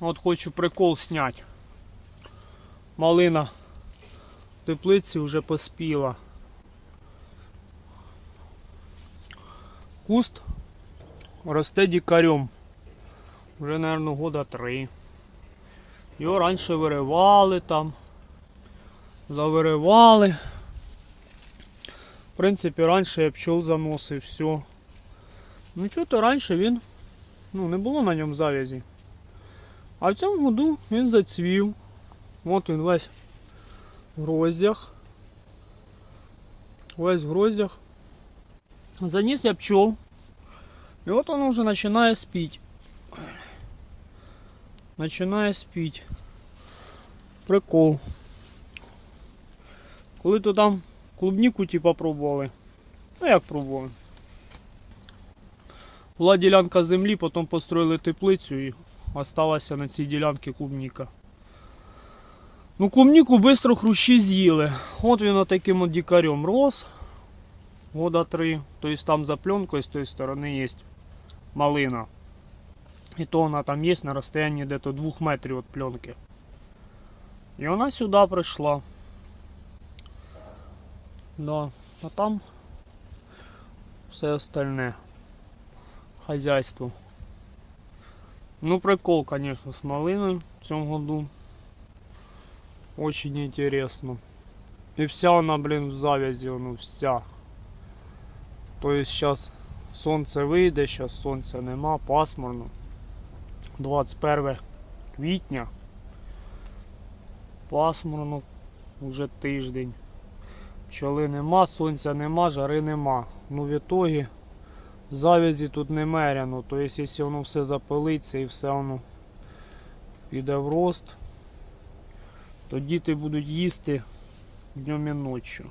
От хочу прикол снять. Малина в теплиці вже поспіла. Куст росте дикарем. Вже, мабуть, года три. Його раніше виривали там. Завиривали. В принципі, раніше я пчел заносив, все. Ну чого то раніше він ну, не було на ньому завязі. А в цьому году він зацвів. От він весь в гроздях. Весь в гроздях. Заніс я пчел. І от він вже починає спіти. Починає спіти. Прикол. Коли то там клубніку типа пробували. Ну як пробували? Була ділянка землі, потім построїли теплицю і осталася на цій ділянці клубніка. Ну, клубніку швидко хрущі з'їли. От він таким от дикарем рос. Года три. Тобто там за пленкою з тої сторони є малина. І то вона там є на розстоянні десь 2 метрів від пленки. І вона сюди прийшла. Да. А там все остальне. Хозяйство. Ну, прикол, конечно, с малиной в цьому году. Очень интересно. И вся она, блин, в завязи, ну вся. То есть сейчас сонце вийде, сейчас сонця нема, пасмурно. 21 квітня. Пасмурно уже тиждень. Пчоли нема, сонця нема, жари нема. Ну в ітогі завязі тут немеряно. Тобто, якщо воно все запилиться і все воно піде в рост, то діти будуть їсти днем і ночі.